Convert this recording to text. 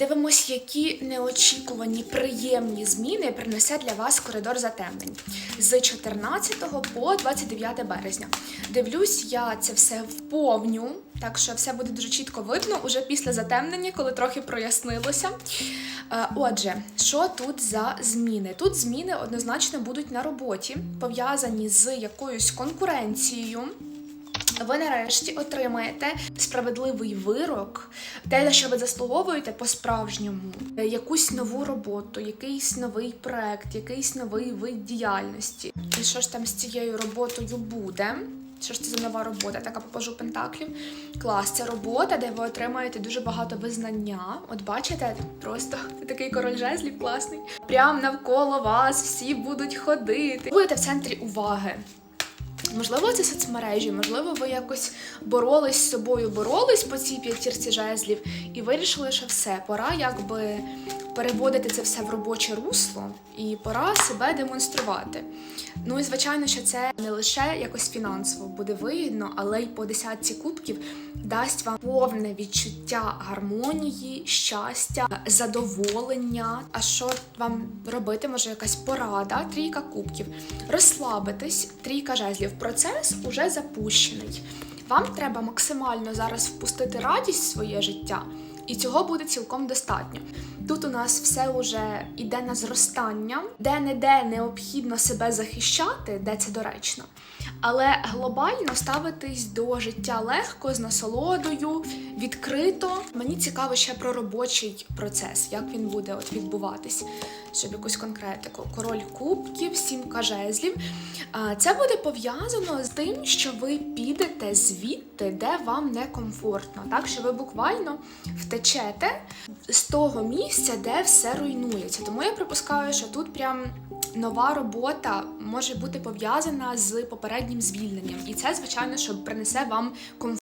Дивимось, які неочікувані приємні зміни принесе для вас коридор затемнень з 14 по 29 березня. Дивлюсь, я це все вповню, так що все буде дуже чітко видно уже після затемнення, коли трохи прояснилося. Е, Отже, що тут за зміни? Тут зміни однозначно будуть на роботі, пов'язані з якоюсь конкуренцією. Ви нарешті отримаєте справедливий вирок, те, на що ви заслуговуєте по-справжньому, Е, якусь нову роботу, якийсь новий проект, якийсь новий вид діяльності. І що ж там з цією роботою буде? Що ж це за нова робота? Така попажу пентаклів. Клас, це робота, де ви отримаєте дуже багато визнання. От бачите, просто такий король жезлів класний. Прям навколо вас всі будуть ходити. Будете в центрі уваги. Можливо, це соцмережі, можливо, ви якось боролись з собою, боролись по цій п'ятірці жезлів і вирішили, що все, пора якби переводити це все в робоче русло, і пора себе демонструвати. Ну і звичайно, що це не лише якось фінансово буде вигідно, але й по десятці кубків дасть вам повне відчуття гармонії, щастя, задоволення. А що вам робити? Може, якась порада, трійка кубків. Розслабитись, трійка жезлів. Процес уже запущений. Вам треба максимально зараз впустити радість в своє життя, і цього буде цілком достатньо. Тут у нас все вже йде на зростання, де не де необхідно себе захищати, де це доречно. Але глобально ставитись до життя легко, з насолодою, відкрито. Мені цікаво ще про робочий процес, як він буде от відбуватись, щоб якусь конкретику. Король кубків, сімка жезлів. Це буде пов'язано з тим, що ви підете звідти, де вам некомфортно. Так що ви буквально втечете з того місця, де все руйнується. Тому я припускаю, що тут прям нова робота може бути пов'язана з попереднім звільненням, і це, звичайно, що принесе вам комфорт.